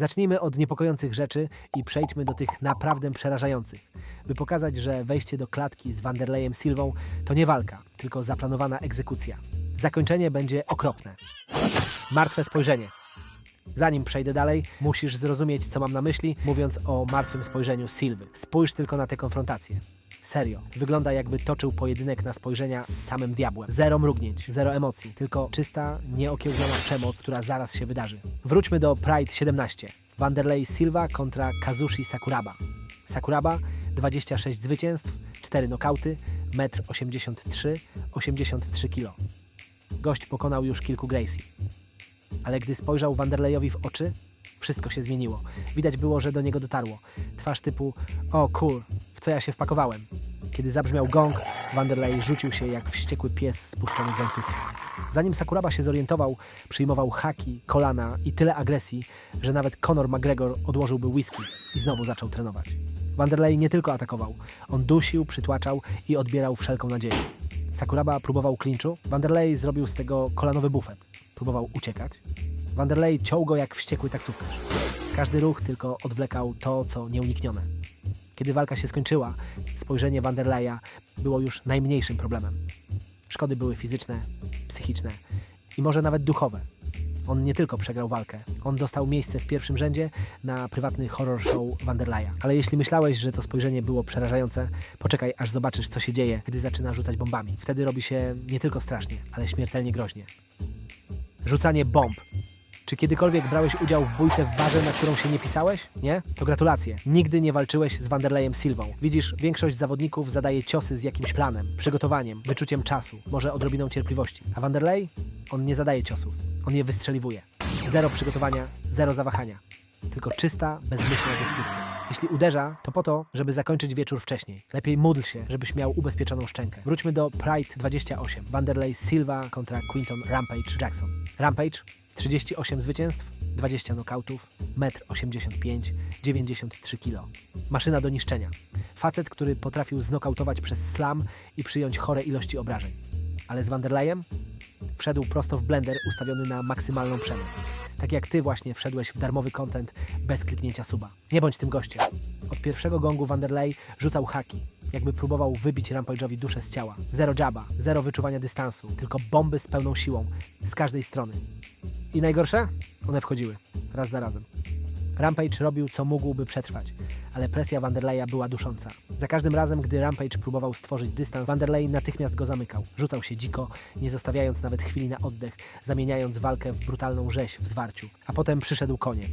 Zacznijmy od niepokojących rzeczy i przejdźmy do tych naprawdę przerażających, by pokazać, że wejście do klatki z Wanderleyem Silvą to nie walka, tylko zaplanowana egzekucja. Zakończenie będzie okropne. Martwe spojrzenie. Zanim przejdę dalej, musisz zrozumieć, co mam na myśli, mówiąc o martwym spojrzeniu Silwy. Spójrz tylko na tę konfrontację. Serio. Wygląda jakby toczył pojedynek na spojrzenia z samym diabłem. Zero mrugnięć, zero emocji, tylko czysta, nieokiełznana przemoc, która zaraz się wydarzy. Wróćmy do Pride 17. Wanderlei Silva kontra Kazushi Sakuraba. Sakuraba 26 zwycięstw, 4 nokauty, 1,83 m, 83 kg. Gość pokonał już kilku Gracie. Ale gdy spojrzał Wanderlejowi w oczy, wszystko się zmieniło. Widać było, że do niego dotarło. Twarz typu o cool, w co ja się wpakowałem. Kiedy zabrzmiał gong, Wanderlei rzucił się jak wściekły pies spuszczony z łańcucha. Zanim Sakuraba się zorientował, przyjmował haki, kolana i tyle agresji, że nawet Conor McGregor odłożyłby whisky i znowu zaczął trenować. Wanderlei nie tylko atakował, on dusił, przytłaczał i odbierał wszelką nadzieję. Sakuraba próbował klinczu, Wanderlei zrobił z tego kolanowy bufet. Próbował uciekać. Wanderlei ciął go jak wściekły taksówkarz. Każdy ruch tylko odwlekał to, co nieuniknione. Kiedy walka się skończyła, spojrzenie Wanderleia było już najmniejszym problemem. Szkody były fizyczne, psychiczne i może nawet duchowe. On nie tylko przegrał walkę, on dostał miejsce w pierwszym rzędzie na prywatny horror show Wanderleia. Ale jeśli myślałeś, że to spojrzenie było przerażające, poczekaj aż zobaczysz, co się dzieje, gdy zaczyna rzucać bombami. Wtedy robi się nie tylko strasznie, ale śmiertelnie groźnie. Rzucanie bomb. Czy kiedykolwiek brałeś udział w bójce w barze, na którą się nie pisałeś? Nie? To gratulacje. Nigdy nie walczyłeś z Wanderleyem Silvą. Widzisz, większość zawodników zadaje ciosy z jakimś planem, przygotowaniem, wyczuciem czasu, może odrobiną cierpliwości. A Wanderlei? On nie zadaje ciosów. On je wystrzeliwuje. Zero przygotowania, zero zawahania. Tylko czysta, bezmyślna destrukcja. Jeśli uderza, to po to, żeby zakończyć wieczór wcześniej. Lepiej módl się, żebyś miał ubezpieczoną szczękę. Wróćmy do Pride 28. Wanderlei Silva kontra Quinton Rampage Jackson. Rampage 38 zwycięstw, 20 nokautów, 1,85 m, 93 kg. Maszyna do niszczenia. Facet, który potrafił znokautować przez slam i przyjąć chore ilości obrażeń. Ale z Wanderlejem wszedł prosto w blender ustawiony na maksymalną przemoc. Tak jak ty właśnie wszedłeś w darmowy content bez kliknięcia suba. Nie bądź tym gościem. Od pierwszego gongu Wanderlei rzucał haki, jakby próbował wybić Rampage'owi duszę z ciała. Zero jaba, zero wyczuwania dystansu, tylko bomby z pełną siłą, z każdej strony. I najgorsze? One wchodziły, raz za razem. Rampage robił co mógł, by przetrwać, ale presja Wanderleya była dusząca. Za każdym razem, gdy Rampage próbował stworzyć dystans, Wanderlei natychmiast go zamykał. Rzucał się dziko, nie zostawiając nawet chwili na oddech, zamieniając walkę w brutalną rzeź w zwarciu. A potem przyszedł koniec.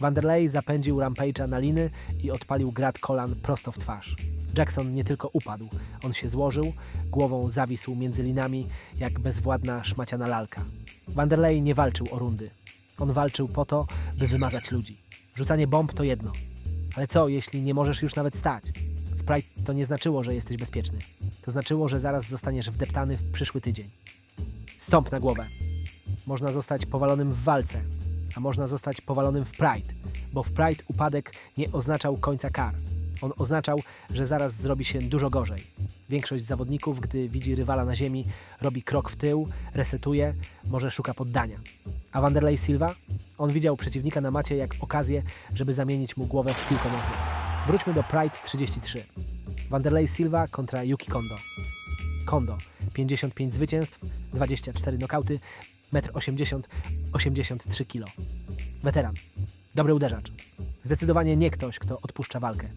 Wanderlei zapędził Rampage'a na liny i odpalił grat kolan prosto w twarz. Jackson nie tylko upadł, on się złożył, głową zawisł między linami jak bezwładna szmaciana lalka. Wanderlei nie walczył o rundy. On walczył po to, by wymazać ludzi. Rzucanie bomb to jedno. Ale co, jeśli nie możesz już nawet stać? W Pride to nie znaczyło, że jesteś bezpieczny. To znaczyło, że zaraz zostaniesz wdeptany w przyszły tydzień. Stąp na głowę. Można zostać powalonym w walce, a można zostać powalonym w Pride, bo w Pride upadek nie oznaczał końca kar. On oznaczał, że zaraz zrobi się dużo gorzej. Większość zawodników, gdy widzi rywala na ziemi, robi krok w tył, resetuje, może szuka poddania. A Wanderlei Silva? On widział przeciwnika na macie jak okazję, żeby zamienić mu głowę w piłkę nożną. Wróćmy do Pride 33. Wanderlei Silva kontra Yuki Kondo. Kondo 55 zwycięstw, 24 nokauty, 1,80 m, 83 kg. Weteran. Dobry uderzacz. Zdecydowanie nie ktoś, kto odpuszcza walkę.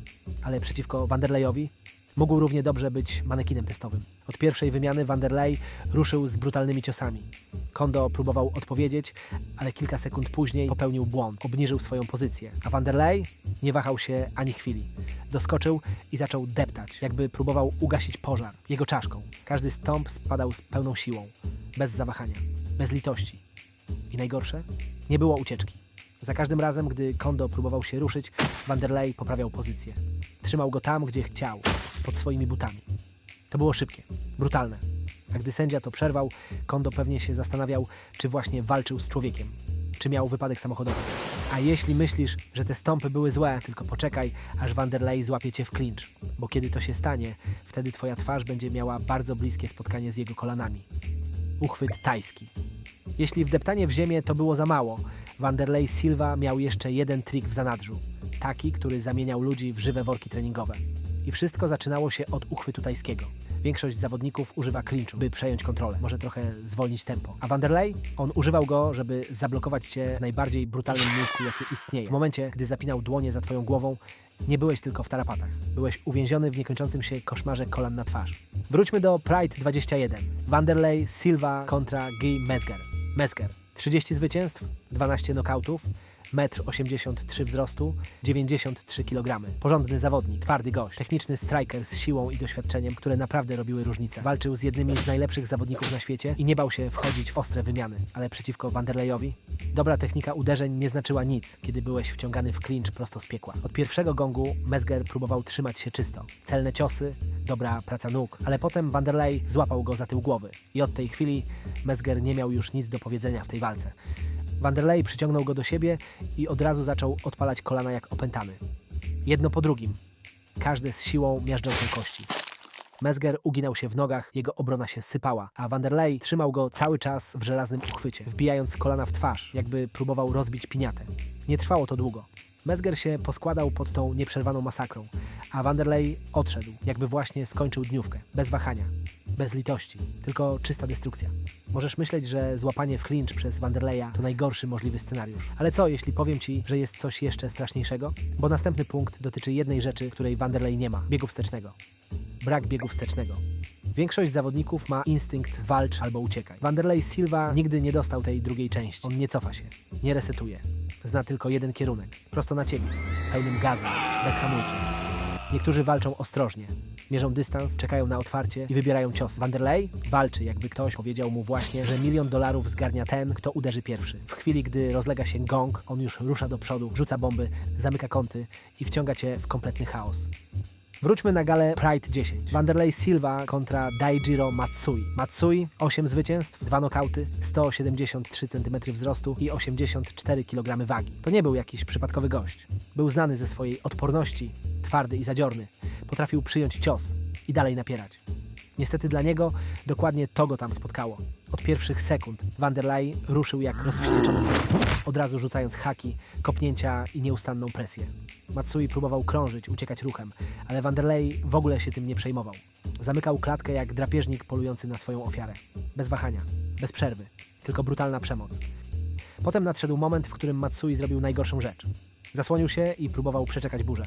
Ale przeciwko Wanderlejowi mógł równie dobrze być manekinem testowym. Od pierwszej wymiany Wanderlei ruszył z brutalnymi ciosami. Kondo próbował odpowiedzieć, ale kilka sekund później popełnił błąd. Obniżył swoją pozycję. A Wanderlei nie wahał się ani chwili. Doskoczył i zaczął deptać, jakby próbował ugasić pożar jego czaszką. Każdy stąp spadał z pełną siłą, bez zawahania, bez litości. I najgorsze? Nie było ucieczki. Za każdym razem, gdy Kondo próbował się ruszyć, Wanderlei poprawiał pozycję. Trzymał go tam, gdzie chciał, pod swoimi butami. To było szybkie, brutalne. A gdy sędzia to przerwał, Kondo pewnie się zastanawiał, czy właśnie walczył z człowiekiem, czy miał wypadek samochodowy. A jeśli myślisz, że te stąpy były złe, tylko poczekaj, aż Wanderlei złapie cię w klincz, bo kiedy to się stanie, wtedy twoja twarz będzie miała bardzo bliskie spotkanie z jego kolanami. Uchwyt tajski. Jeśli wdeptanie w ziemię to było za mało, Wanderlei Silva miał jeszcze jeden trik w zanadrzu. Taki, który zamieniał ludzi w żywe worki treningowe. I wszystko zaczynało się od uchwytu tajskiego. Większość zawodników używa klinczu, by przejąć kontrolę, może trochę zwolnić tempo. A Wanderlei? On używał go, żeby zablokować cię w najbardziej brutalnym miejscu, jakie istnieje. W momencie, gdy zapinał dłonie za twoją głową, nie byłeś tylko w tarapatach. Byłeś uwięziony w niekończącym się koszmarze kolan na twarz. Wróćmy do Pride 21. Wanderlei Silva kontra Guy Mesger. Mesger. 30 zwycięstw, 12 nokautów, 1,83 m wzrostu, 93 kg. Porządny zawodnik, twardy gość, techniczny striker z siłą i doświadczeniem, które naprawdę robiły różnicę. Walczył z jednymi z najlepszych zawodników na świecie i nie bał się wchodzić w ostre wymiany. Ale przeciwko Wanderlejowi? Dobra technika uderzeń nie znaczyła nic, kiedy byłeś wciągany w clinch prosto z piekła. Od pierwszego gongu Mesger próbował trzymać się czysto. Celne ciosy, dobra praca nóg, ale potem Wanderlei złapał go za tył głowy i od tej chwili Mesger nie miał już nic do powiedzenia w tej walce. Wanderlei przyciągnął go do siebie i od razu zaczął odpalać kolana jak opętany. Jedno po drugim. Każde z siłą miażdżącą kości. Mesger uginał się w nogach, jego obrona się sypała, a Wanderlei trzymał go cały czas w żelaznym uchwycie, wbijając kolana w twarz, jakby próbował rozbić piniatę. Nie trwało to długo. Mesger się poskładał pod tą nieprzerwaną masakrą, a Wanderlei odszedł, jakby właśnie skończył dniówkę, bez wahania, bez litości, tylko czysta destrukcja. Możesz myśleć, że złapanie w clinch przez Wanderleja to najgorszy możliwy scenariusz. Ale co, jeśli powiem ci, że jest coś jeszcze straszniejszego? Bo następny punkt dotyczy jednej rzeczy, której Wanderlei nie ma biegu wstecznego. Brak biegu wstecznego. Większość zawodników ma instynkt walcz albo uciekaj. Wanderlei Silva nigdy nie dostał tej drugiej części. On nie cofa się, nie resetuje. Zna tylko jeden kierunek, prosto na ciebie, pełnym gazem, bez hamulców. Niektórzy walczą ostrożnie, mierzą dystans, czekają na otwarcie i wybierają cios. Wanderlei walczy, jakby ktoś powiedział mu właśnie, że milion dolarów zgarnia ten, kto uderzy pierwszy. W chwili, gdy rozlega się gong, on już rusza do przodu, rzuca bomby, zamyka kąty i wciąga cię w kompletny chaos. Wróćmy na galę Pride 10. Wanderlei Silva kontra Daijiro Matsui. Matsui 8 zwycięstw, 2 nokauty, 173 cm wzrostu i 84 kg wagi. To nie był jakiś przypadkowy gość. Był znany ze swojej odporności, twardy i zadziorny. Potrafił przyjąć cios i dalej napierać. Niestety dla niego dokładnie to go tam spotkało. Od pierwszych sekund Wanderlei ruszył jak rozwścieczony od razu rzucając haki, kopnięcia i nieustanną presję. Matsui próbował krążyć, uciekać ruchem, ale Wanderlei w ogóle się tym nie przejmował. Zamykał klatkę jak drapieżnik polujący na swoją ofiarę. Bez wahania, bez przerwy, tylko brutalna przemoc. Potem nadszedł moment, w którym Matsui zrobił najgorszą rzecz. Zasłonił się i próbował przeczekać burzę.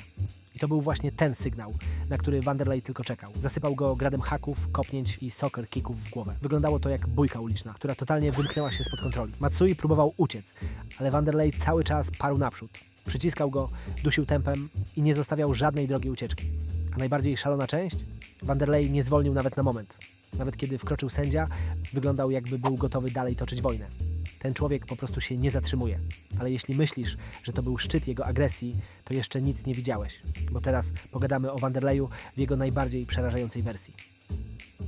I to był właśnie ten sygnał, na który Wanderlei tylko czekał. Zasypał go gradem haków, kopnięć i soccer kicków w głowę. Wyglądało to jak bójka uliczna, która totalnie wymknęła się spod kontroli. Matsui próbował uciec, ale Wanderlei cały czas parł naprzód. Przyciskał go, dusił tempem i nie zostawiał żadnej drogi ucieczki. A najbardziej szalona część? Wanderlei nie zwolnił nawet na moment. Nawet kiedy wkroczył sędzia, wyglądał jakby był gotowy dalej toczyć wojnę. Ten człowiek po prostu się nie zatrzymuje. Ale jeśli myślisz, że to był szczyt jego agresji, to jeszcze nic nie widziałeś. Bo teraz pogadamy o Wanderleju w jego najbardziej przerażającej wersji.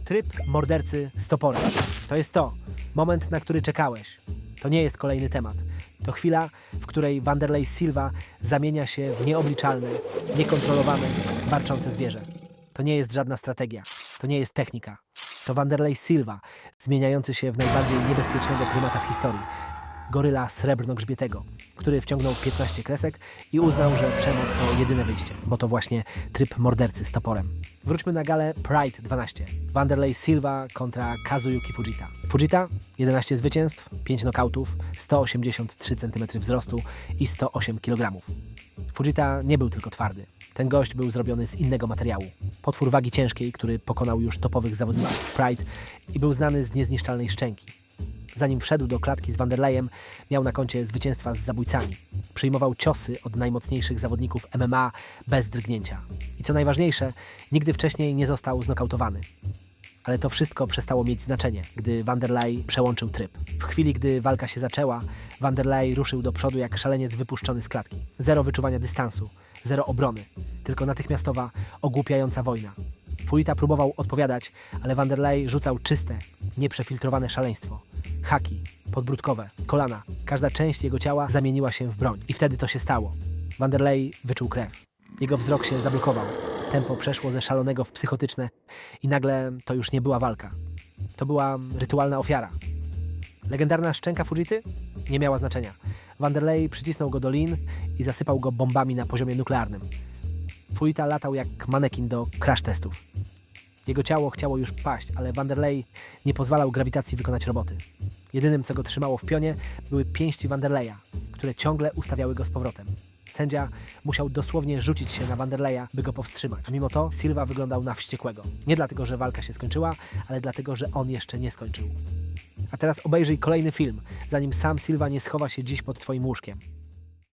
Tryb mordercy z toporem. To jest to. Moment, na który czekałeś. To nie jest kolejny temat. To chwila, w której Wanderlei Silva zamienia się w nieobliczalne, niekontrolowane, warczące zwierzę. To nie jest żadna strategia. To nie jest technika. To Wanderlei Silva, zmieniający się w najbardziej niebezpiecznego prymata w historii. Goryla srebrno-grzbietego, który wciągnął 15 kresek i uznał, że przemoc to jedyne wyjście, bo to właśnie tryb mordercy z toporem. Wróćmy na galę Pride 12. Wanderlei Silva kontra Kazuyuki Fujita. Fujita 11 zwycięstw, 5 nokautów, 183 cm wzrostu i 108 kg. Fujita nie był tylko twardy. Ten gość był zrobiony z innego materiału. Potwór wagi ciężkiej, który pokonał już topowych zawodników Pride i był znany z niezniszczalnej szczęki. Zanim wszedł do klatki z Wanderlejem, miał na koncie zwycięstwa z zabójcami. Przyjmował ciosy od najmocniejszych zawodników MMA bez drgnięcia. I co najważniejsze, nigdy wcześniej nie został znokautowany. Ale to wszystko przestało mieć znaczenie, gdy Wanderlei przełączył tryb. W chwili, gdy walka się zaczęła, Wanderlei ruszył do przodu jak szaleniec wypuszczony z klatki. Zero wyczuwania dystansu, zero obrony, tylko natychmiastowa, ogłupiająca wojna. Fulita próbował odpowiadać, ale Wanderlei rzucał czyste, nieprzefiltrowane szaleństwo. Haki, podbródkowe, kolana. Każda część jego ciała zamieniła się w broń. I wtedy to się stało. Wanderlei wyczuł krew. Jego wzrok się zablokował. Tempo przeszło ze szalonego w psychotyczne i nagle to już nie była walka. To była rytualna ofiara. Legendarna szczęka Fujity nie miała znaczenia. Wanderlei przycisnął go do lin i zasypał go bombami na poziomie nuklearnym. Fujita latał jak manekin do crash testów. Jego ciało chciało już paść, ale Wanderlei nie pozwalał grawitacji wykonać roboty. Jedynym, co go trzymało w pionie, były pięści Wanderleja, które ciągle ustawiały go z powrotem. Sędzia musiał dosłownie rzucić się na Wanderleja, by go powstrzymać. A mimo to Silva wyglądał na wściekłego. Nie dlatego, że walka się skończyła, ale dlatego, że on jeszcze nie skończył. A teraz obejrzyj kolejny film, zanim sam Silva nie schowa się dziś pod twoim łóżkiem.